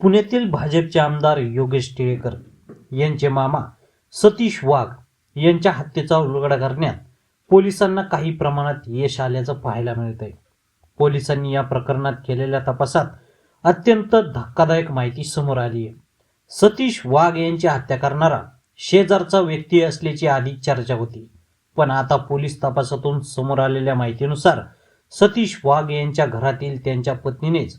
पुण्यातील भाजपचे आमदार योगेश टिळेकर यांचे मामा सतीश वाघ यांच्या हत्येचा उलगडा करण्यात पोलिसांना काही प्रमाणात यश आल्याचं पाहायला मिळत आहे पोलिसांनी या प्रकरणात केलेल्या तपासात अत्यंत धक्कादायक माहिती समोर आली आहे. सतीश वाघ यांची हत्या करणारा शेजारचा व्यक्ती असल्याची आधी चर्चा होती पण आता पोलीस तपासातून समोर आलेल्या माहितीनुसार सतीश वाघ यांच्या घरातील त्यांच्या पत्नीनेच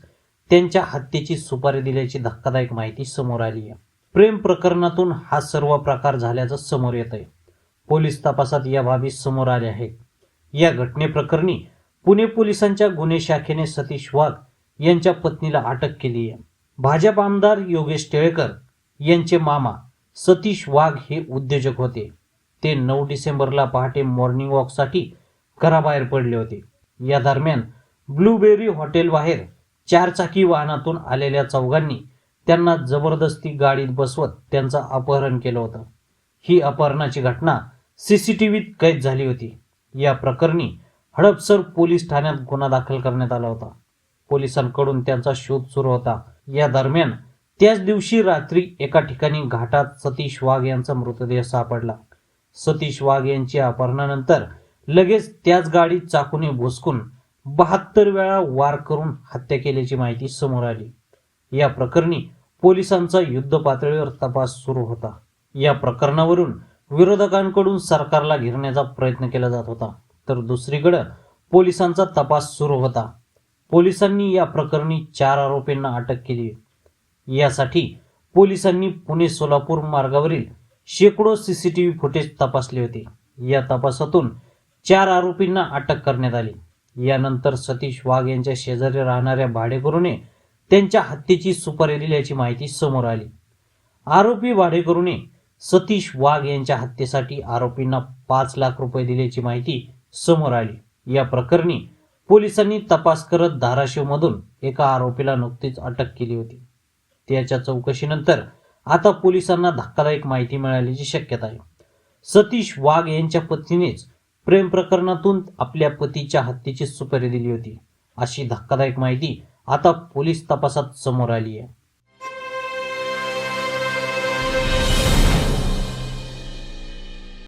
त्यांच्या हत्येची सुपारी दिल्याची धक्कादायक माहिती समोर आली आहे. प्रेम प्रकरणातून हा सर्व प्रकार झाल्याचं समोर येत आहे. पोलीस तपासात या बाबी समोर आल्या आहेत. या घटनेप्रकरणी पुणे पोलिसांच्या गुन्हे शाखेने सतीश वाघ यांच्या पत्नीला अटक केली आहे. भाजप आमदार योगेश टिळेकर यांचे मामा सतीश वाघ हे उद्योजक होते. ते नऊ डिसेंबरला पहाटे मॉर्निंग वॉकसाठी घराबाहेर पडले होते. या दरम्यान ब्लूबेरी हॉटेलबाहेर चारचाकी वाहनातून आलेल्या चौघांनी त्यांना जबरदस्ती गाडीत बसवत त्यांचं अपहरण केलं होतं. ही अपहरणाची घटना सीसीटीव्हीत कैद झाली होती. या प्रकरणी हडपसर पोलीस ठाण्यात गुन्हा दाखल करण्यात आला होता. पोलिसांकडून त्यांचा शोध सुरू होता. या दरम्यान त्याच दिवशी रात्री एका ठिकाणी घाटात सतीश वाघ यांचा मृतदेह सापडला. सतीश वाघ यांच्या अपहरणानंतर लगेच त्याच गाडीत चाकूने भुसकून बहात्तर वेळा वार करून हत्या केल्याची माहिती समोर आली. या प्रकरणी पोलिसांचा युद्ध पातळीवर तपास सुरू होता. या प्रकरणावरून विरोधकांकडून सरकारला घेरण्याचा प्रयत्न केला जात होता. तर दुसरीकडे पोलिसांचा तपास सुरू होता. पोलिसांनी या प्रकरणी चार आरोपींना अटक केली. यासाठी पोलिसांनी पुणे सोलापूर मार्गावरील शेकडो सीसीटीव्ही फुटेज तपासले होते. या तपासातून चार आरोपींना अटक करण्यात आली. यानंतर सतीश वाघ यांच्या शेजारी राहणाऱ्या भाडेकरूने त्यांच्या हत्येची सुपारी दिल्याची माहिती समोर आली. आरोपी भाडेकरूने सतीश वाघ यांच्या हत्येसाठी आरोपींना पाच लाख रुपये दिल्याची माहिती समोर आली. या प्रकरणी पोलिसांनी तपास करत धाराशिवमधून एका आरोपीला नुकतीच अटक केली होती. त्याच्या चौकशीनंतर आता पोलिसांना धक्कादायक माहिती मिळाल्याची शक्यता आहे. सतीश वाघ यांच्या पत्नीनेच प्रेम प्रकरणातून आपल्या पतीच्या हत्येची सुपारी दिली होती. अशी धक्कादायक माहिती आता पोलीस तपासात समोर आली आहे.